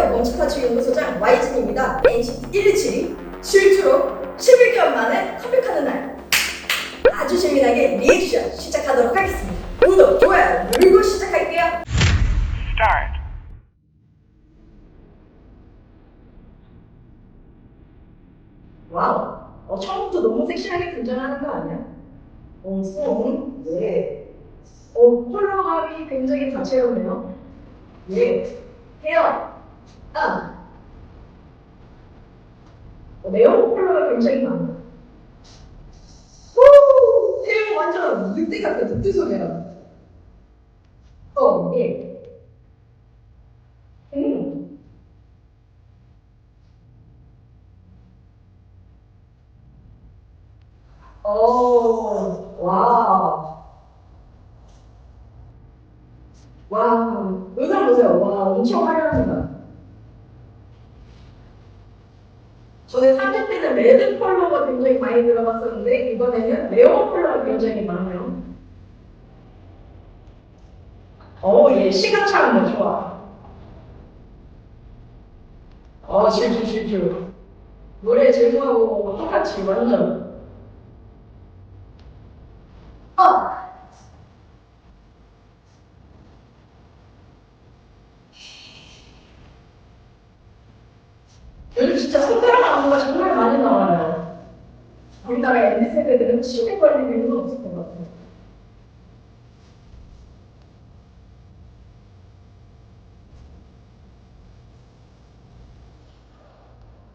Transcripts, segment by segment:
안녕하세요. 멈춤맞춤 연구소장 Y진입니다. NCT 127이 질투로 11개월 만에 컴백하는 날 아주 재미나게 리액션 시작하도록 하겠습니다. 구독, 좋아요 누르고 시작할게요. Start. 와우. 어, 처음부터 너무 섹시하게 등장하는 거 아니야? 어, 손, 네. 어, 컬러감이 굉장히 다채롭네요. 예. 헤어, 아. 어, 네온 컬러가 굉장히 많아. 오! 태양 완전 늑대 같아, 늑대 소리야. 어, 예. 음. 오, 와. 와, 의상 보세요. 와, 엄청 화려합니다. 저는 3년 때는 레드 컬러가 굉장히 많이 들어갔었는데, 이번에는 레온 컬러가 굉장히 많아요. 어, 얘 시각차는 거 좋아. 어, 질주, 질주. 노래 제목하고 똑같이 완전. 어! 요즘 진짜 손가락 안무가 정말 많이 나와요. 우리나라 MZ세대들은 치매 걸릴 일은 없을 것 같아요.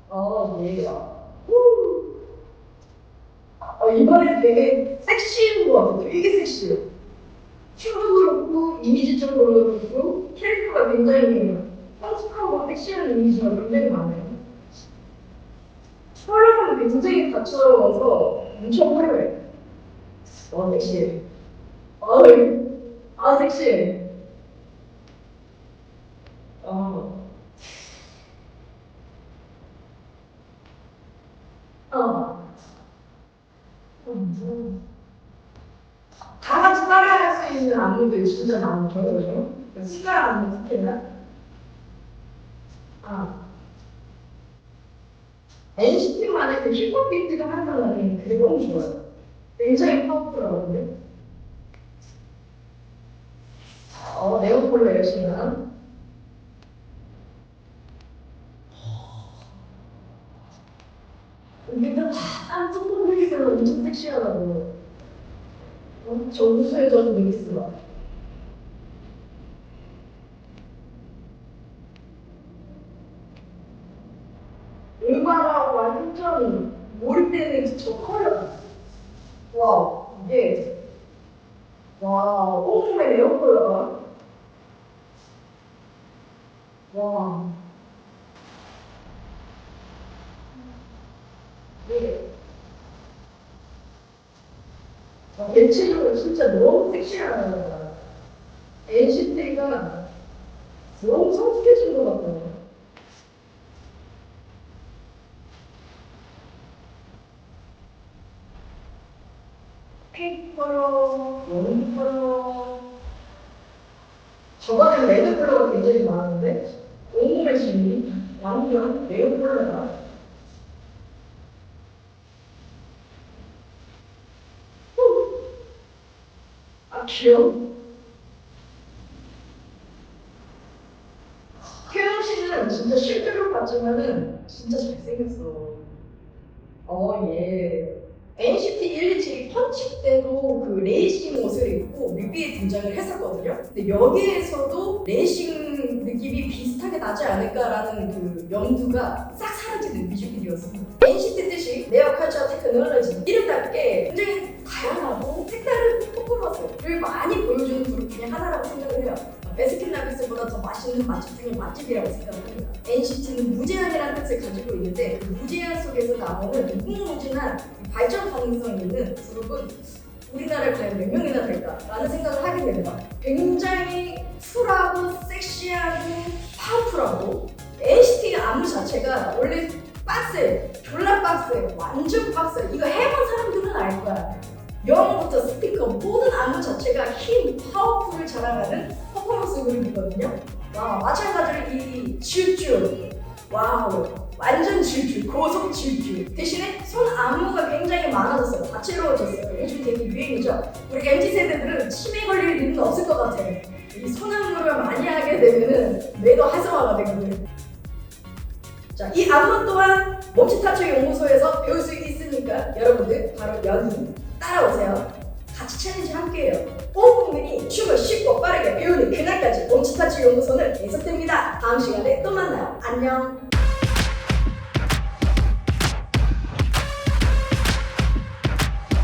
어, 예. 후. 어, 이번에 되게 섹시한 것 같아요. 되게 섹시해요. 춤도 그렇고, 이미지적으로 그렇고, 캐릭터가 굉장히 성숙하고 섹시한 이미지가 굉장히 많아요. 컬러감도 굉장히 다채로워서 엄청 화려해. 어, 섹시해. 어이, 아, 섹시해. 어. 어. 음. 다 같이 따라할 수 있는 안무도 진짜 많거든요. 시간 안무 스킬나? 아. NCT만의 그 힙합 비트가 항상 나는 그게 너무 좋아요. 굉장히 파워풀하거든요. 어, 네오폴로 열심히 한. 근데 다 깜짝 놀랐어요. 엄청 섹시하다고. 어, 정수의 전 믹스가. 음악하고 완전 몰입되는 저 컬러. 와, 이게. 와, 온몸에 네온 컬러가. 와. 네. 와, 대체적으로 진짜 너무 섹시하다. NCT가 너무 성숙해진 것 같아요. 원무 컬러. 저번에 레드 컬러가 굉장히 많은데 온몸의 심리 완전 컬러다. 후. 아 귀여워. 혜영 씨는 진짜 실제로 봤지만은 진짜 잘생겼어. 어 예. NCT 127 펀치 때도 그 레이싱 옷을 입고 뮤비에 등장을 했었거든요. 근데 여기에서도 레이싱 느낌이 비슷하게 나지 않을까라는 그 염두가 싹 사라지는 뮤직비디오였습니다. NCT 뜻이 네어 컬처 테크놀로지 이름답게 굉장히 다양하고 색다른 퍼포먼스를 많이 보여주는 그룹 중에 하나라고 생각을 해요. 베스킨라빈스보다 더 맛있는 맛집 중에 맛집이라고 생각합니다. NCT는 무제한이라는 뜻을 가지고 있는데 그 무제한 속에서 나오는 무궁무진한 이 발전 가능성이 있는 그룹은 우리나라에 과연 몇 명이나 될까라는 생각을 하게 됩니다. 굉장히 쿨하고 섹시하고 파워풀하고 NCT 안무 자체가 원래 빡세, 졸라 빡세, 완전 빡세. 이거 해본 사람들은 알 거야. 영어부터 스피커 모든 안무 자체가 힘, 파워풀을 자랑하는 퍼포먼스 그룹이거든요. 와 마찬가지로 이 질주 와우 완전 질주 고속 질주 대신에 손 안무가 다채로워졌어요 요즘 되게 유행이죠 우리 MZ 세대들은 치매 걸릴 일은 없을 것 같아요 이손 안무를 많이 하게 되면은 뇌도 활성화가 되거든요 자 이 안무 또한 몸치타초 연구소에서 배울 수 있으니까 여러분들 바로 여기 따라오세요 같이 챌린지 함께해요 뽕뽕들이 춤을 쉽고 빠르게 배우는 그날까지 몸치타치 연구소는 계속됩니다. 다음 시간에 또 만나요. 안녕.